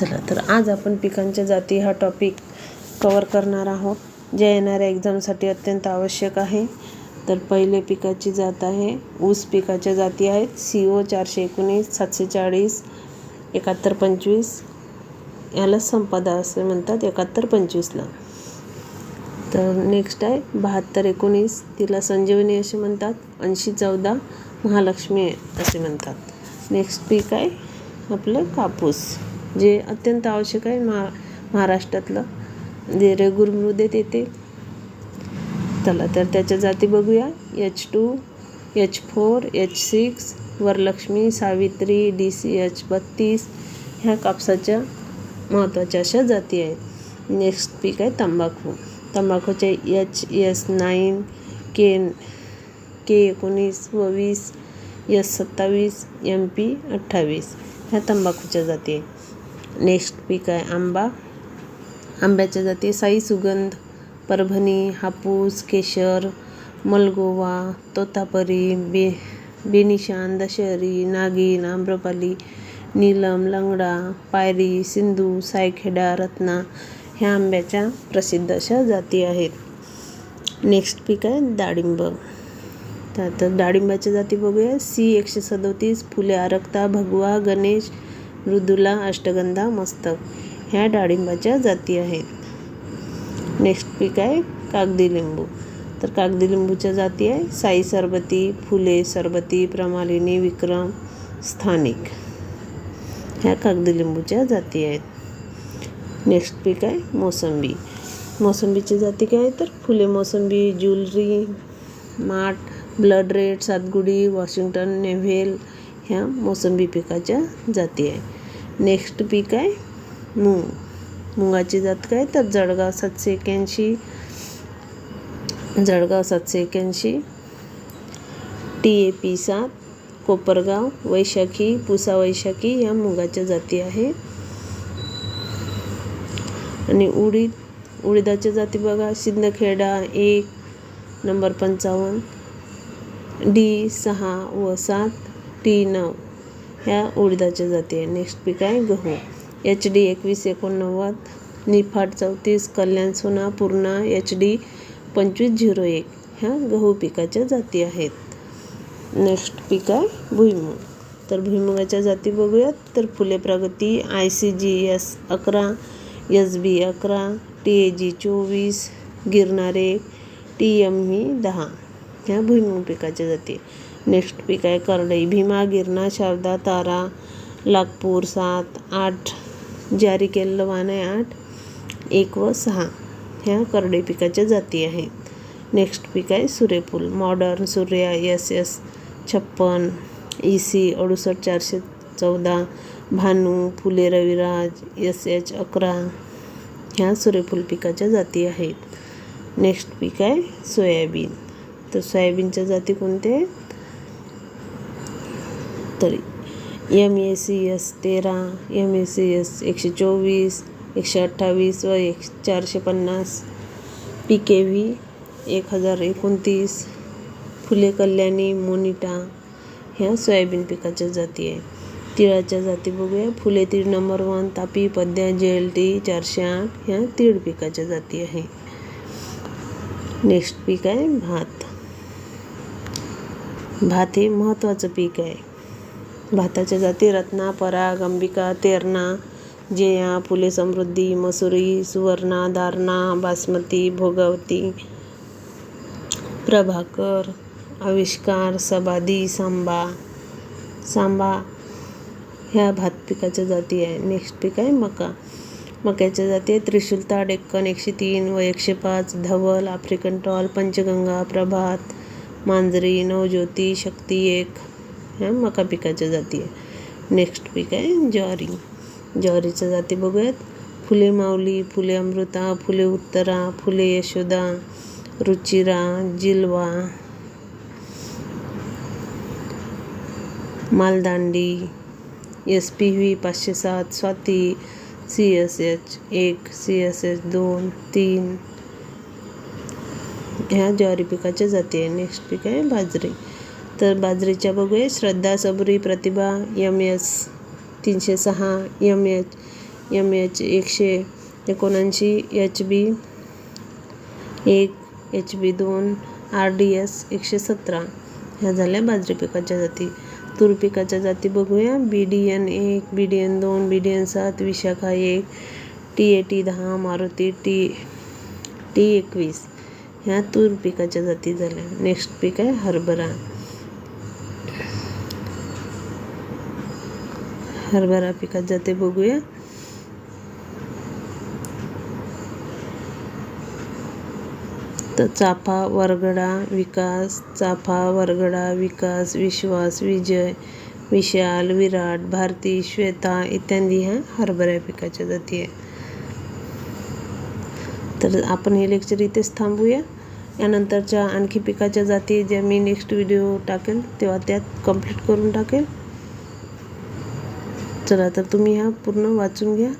चला तर आज आपण पिकांच्या जाती हा टॉपिक कवर करणार आहोत. जे येणाऱ्या एक्झामसाठी अत्यंत आवश्यक आहे. तर पहिले पिकाची जात आहे. ऊस पिकाच्या जाती आहेत. सी ओ चारशे एकोणीस सातशे चाळीस एकाहत्तर पंचवीस. याला संपदा असे म्हणतात. एकाहत्तर पंचवीसला. तर नेक्स्ट आहे बहात्तर एकोणीस. तिला संजीवनी असे म्हणतात. ऐंशी चौदा महालक्ष्मी असे म्हणतात. नेक्स्ट पीक आहे आपलं कापूस. जे अत्यंत आवश्यक आहे महा महाराष्ट्रातलं. जे रेगुर मृदेत येते. चला तर त्याच्या जाती बघूया. H two H four H six Varalakshmi Savitri D C H बत्तीस ह्या कापसाच्या महत्त्वाच्या अशा जाती आहेत. नेक्स्ट पीक आहे तंबाखू. तंबाखूचे H S nine K K एकोणीस व वीस एस सत्तावीस एम पी अठ्ठावीस ह्या तंबाखूच्या जाती आहे नेक्स्ट पीक आहे आंबा. आंब्याच्या जाती साई सुगंध परभणी हापूस केशर मलगोवा तोतापरी बे बेनिशान दशहरी नागिन आम्रपाली नीलम लंगडा पायरी सिंधू सायखेडा रत्ना ह्या आंब्याच्या प्रसिद्ध अशा जाती आहेत. नेक्स्ट पीक आहे डाळिंब. तर डाळिंबाच्या जाती बघूया. सी एकशे सदोतीस फुले आरक्ता भगवा गणेश मृदुला अष्टगंधा मस्तक ह्या डाळिंबाच्या जाती आहेत. नेक्स्ट पीक आहे कागदी लिंबू. तर कागदी लिंबूच्या जाती आहे साई सरबती फुले सरबती प्रमालिनी विक्रम स्थानिक. ह्या कागदी लिंबूच्या जाती आहेत. नेक्स्ट पीक आहे मोसंबी. मोसंबीची जाती काय आहे तर फुले मोसंबी ज्वेलरी माठ blood red Sathgudi Washington navel ह्या मोसंबी पिकाच्या जाती आहे. नेक्स्ट पीक आहे मूग. मुगाची जात काय? तर जळगाव सातशे एक्याऐंशी जळगाव सातशे एक्याऐंशी टी ए पी सात कोपरगाव वैशाखी पुसा वैशाखी ह्या मुगाच्या जाती आहे. आणि उडीद उडीदाच्या जाती बघा. सिंदखेडा एक नंबर पंचावन्न डी सहा व सात टी नऊ ह्या उडदाच्या जाती आहे नेक्स्ट पीक आहे गहू. एच डी एकवीस एकोणनव्वद निफाड चौतीस कल्याण सोना पूर्णा एच डी पंचवीस झिरो एक ह्या गहू पिकाच्या जाती आहेत. नेक्स्ट पीक आहे भुईमुग. तर भुईमुगाच्या जाती बघूयात. तर Phule Pragati I C G S अकरा एस बी अकरा टी ए जी चोवीस गिरणारे टी एम ही दहा ह्या भुईमुग पिकाच्या जाती नेक्स्ट पीक आहे करडई? भीमा गिरणा शारदा तारा नागपूर सात आठ जारी केलेलं वाण आहे आठ एक व सहा ह्या करडई पिकाच्या जाती आहेत नेक्स्ट पीक आहे सूर्यफूल. मॉडर्न सूर्या एस एस छप्पन ई सी अडुसष्ट चारशे चौदा भानू फुले रविराज एस एच अकरा ह्या सूर्यफूल पिकाच्या जाती आहेत. नेक्स्ट पीक आहे सोयाबीन. तर सोयाबीनच्या जाती कोणत्या आहेत? तर. एम ए सी एस तेरा एम ए सी एस एकशे चोवीस एकशे अठ्ठावीस व एक चारशे पन्नास. पी के व्ही एक हजार एकोणतीस. फुले कल्याणी मोनिटा ह्या सोयाबीन पिकाच्या जाती आहे. तिळाच्या जाती बघूया. फुले तीळ नंबर वन तापी पद्या जे एल टी चारशे आठ ह्या तीळ पिकाच्या जाती आहे. नेक्स्ट पीक आहे भात. भात हे महत्त्वाचं पीक आहे. भाताच्या जाती रत्ना पराग अंबिका तेरणा जया फुले समृद्धी मसुरी सुवर्णा दारणा बासमती भोगावती प्रभाकर आविष्कार सबादी सांबा. सांबा ह्या भात पिकाच्या जाती आहे. नेक्स्ट पीक आहे मका. मक्याच्या जाती आहे त्रिशूलता डेक्कन एकशे तीन व एकशे पाच धवल आफ्रिकन टॉल पंचगंगा प्रभात मांजरी नवज्योती शक्ती एक ह्या मका पिकाच्या जाती आहे. नेक्स्ट पीक आहे ज्वारी. ज्वारीच्या जाती बघूयात. Phule Mauli Phule Amruta Phule Uttara Phule Yashoda Ruchira Jilwa Maldandi S P V पाचशे सात स्वाती सी एस एच एक सी एस एच दोन तीन. ह्या ज्वारी पिकाच्या जाती आहे. नेक्स्ट पीक आहे बाजरी. तर बाजरीच्या बघूया श्रद्धा सबरी प्रतिभा यम एस तीनशे सहा यम एच यम एच एकशे एकोणऐंशी एच बी एक एच बी दोन आर डी एस एकशे सतरा. ह्या झाल्या बाजरी पिकाच्या जाती. तूर पिकाच्या जाती बघूया. बी डी एन एक बी डी एन दोन बी डी एन सात विशाखा एक टी ए टी दहा मारुती टी टी एकवीस. ह्या तूर पिकाच्या जाती झाल्या. नेक्स्ट पीक आहे हरभरा. हरभरा पिकात जाते. बघूया. तर चाफा वरगडा विकास चाफा वरगडा विकास विश्वास विजय विशाल विराट भारती श्वेता इत्यादी ह्या हरभरा पिकाच्या जाती आहे तर आपण हे लेक्चर इथेच थांबूया. यानंतरच्या आणखी पिकाच्या जाती ज्या मी नेक्स्ट व्हिडिओ टाकेल तेव्हा त्यात कंप्लीट करून टाकेल. चला तर तुम्ही ह्या पूर्ण वाचून घ्या.